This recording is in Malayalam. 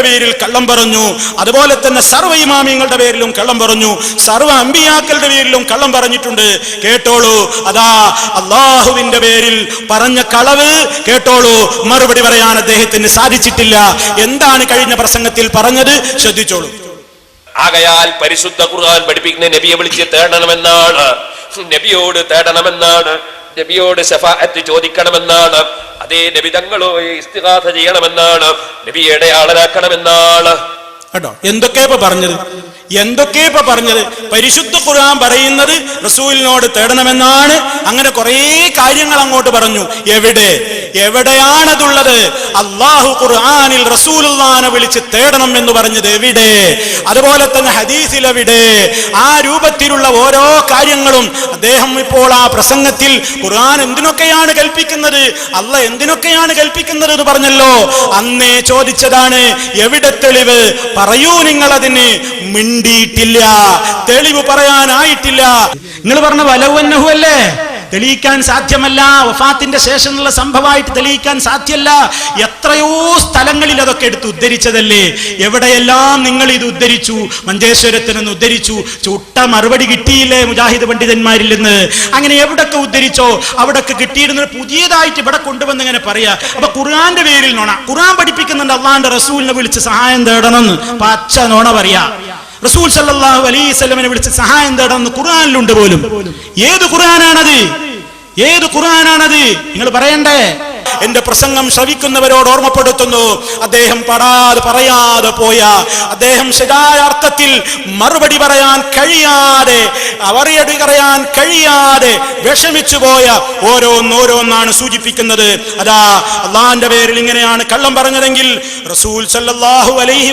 പേരിൽ കള്ളം പറഞ്ഞു. അതുപോലെ തന്നെ സർവ ഇമാമിയങ്ങളുടെ പേരിലും കള്ളം പറഞ്ഞു. സർവ അമ്പിയാക്കളുടെ പേരിലും കള്ളം പറഞ്ഞിട്ടുണ്ട്. കേട്ടോളൂ. അതാ അള്ളാഹുവിന്റെ പേരിൽ പറഞ്ഞ കളവ് കേട്ടോളൂ. മറുപടി പറയാൻ അദ്ദേഹത്തിന് സാധിച്ചിട്ടില്ല. എന്താണ് കഴിഞ്ഞ പ്രസംഗത്തിൽ പറഞ്ഞത്? ശ്രദ്ധിച്ചോളൂ. ആകയാൽ പരിശുദ്ധ ഖുർആൻ പഠിപ്പിക്കുന്ന നബിയെ വിളിച്ച് തേടണമെന്നാണ്. നബിയോട് തേടണമെന്നാണ്. നബിയോട് ശഫാഅത്ത് ചോദിക്കണമെന്നാണ്. അതേ നബി തങ്ങളോ ഇസ്തിഹാസ ചെയ്യണമെന്നാണ്. നബിയുടെ ആളരാക്കണമെന്നാണ് കേട്ടോ? എന്തൊക്കെ ഇപ്പൊ പറഞ്ഞത്? എന്തൊക്കെ ഇപ്പൊ പറഞ്ഞത്? പരിശുദ്ധ ഖുർആൻ പറയുന്നത് റസൂലിനോട് തേടണമെന്നാണ്. അങ്ങനെ കുറേ കാര്യങ്ങൾ അങ്ങോട്ട് പറഞ്ഞു. എവിടെ? എവിടെയാണതുള്ളത്? അള്ളാഹു ഖുർആനിൽ റസൂലുള്ളാനെ വിളിച്ച് തേടണം എന്ന് പറഞ്ഞത് എവിടെ? അതുപോലെ തന്നെ ഹദീസിൽ എവിടെ? ആ രൂപത്തിലുള്ള ഓരോ കാര്യങ്ങളും അദ്ദേഹം ഇപ്പോൾ ആ പ്രസംഗത്തിൽ ഖുർആൻ എന്തിനൊക്കെയാണ് കൽപ്പിക്കുന്നത്? അല്ല എന്തിനൊക്കെയാണ് കൽപ്പിക്കുന്നത് എന്ന് പറഞ്ഞല്ലോ? അന്നേ ചോദിച്ചതാണ് എവിടെ തെളിവ്? പറയൂ നിങ്ങൾ അതിന് മിണ്ടിയിട്ടില്ല. തെളിവ് പറയാനായിട്ടില്ല. നിങ്ങൾ പറഞ്ഞ വലവന്നഹു അല്ലേ? തെളിയിക്കാൻ സാധ്യമല്ല. വഫാത്തിന്റെ ശേഷമുള്ള സംഭവമായിട്ട് തെളിയിക്കാൻ സാധ്യമല്ല. എത്രയോ സ്ഥലങ്ങളിൽ അതൊക്കെ എടുത്ത് ഉദ്ധരിച്ചതല്ലേ? എവിടെയെല്ലാം നിങ്ങൾ ഇത് ഉദ്ധരിച്ചു? മഞ്ചേശ്വരത്തിൽ നിന്ന് ഉദ്ധരിച്ചു. ചുട്ട മറുപടി കിട്ടിയില്ലേ മുജാഹിദ് പണ്ഡിതന്മാരിൽ നിന്ന്? അങ്ങനെ എവിടൊക്കെ ഉദ്ധരിച്ചോ അവിടൊക്കെ കിട്ടിയിരുന്ന പുതിയതായിട്ട് ഇവിടെ കൊണ്ടുവന്ന് ഇങ്ങനെ പറയാ. അപ്പൊ ഖുർആന്റെ പേരിൽ നോണ. ഖുർആൻ പഠിപ്പിക്കുന്നുണ്ട്. അള്ളാന്റെ റസൂലിനെ വിളിച്ച് സഹായം തേടണമെന്ന് പച്ച നോണ പറയാ. റസൂൽ സല്ലാഹു അലൈഹി സ്വലമിനെ വിളിച്ച് സഹായം തേടാന്ന് ഖുർആാനിലുണ്ട് പോലും. ഏത് ഖുർആനാണത്? ഏത് ഖുർആനാണത്? നിങ്ങൾ പറയണ്ടേ? എന്റെ പ്രസംഗം ശ്രവിക്കുന്നവരോട് ഓർമ്മപ്പെടുത്തുന്നു. അദ്ദേഹം പടാതെ പറയാതെ പോയ അദ്ദേഹം ശരിയായ അർത്ഥത്തിൽ മറുപടി പറയാൻ കഴിയാതെ അവറിയടി പറയാൻ കഴിയാതെ വിഷമിച്ചു പോയ ഓരോന്നോരോന്നാണ് സൂചിപ്പിക്കുന്നത്. അതാ അള്ളാന്റെ പേരിൽ ഇങ്ങനെയാണ് കള്ളം പറഞ്ഞതെങ്കിൽ റസൂൽ സല്ലാഹു അലൈഹി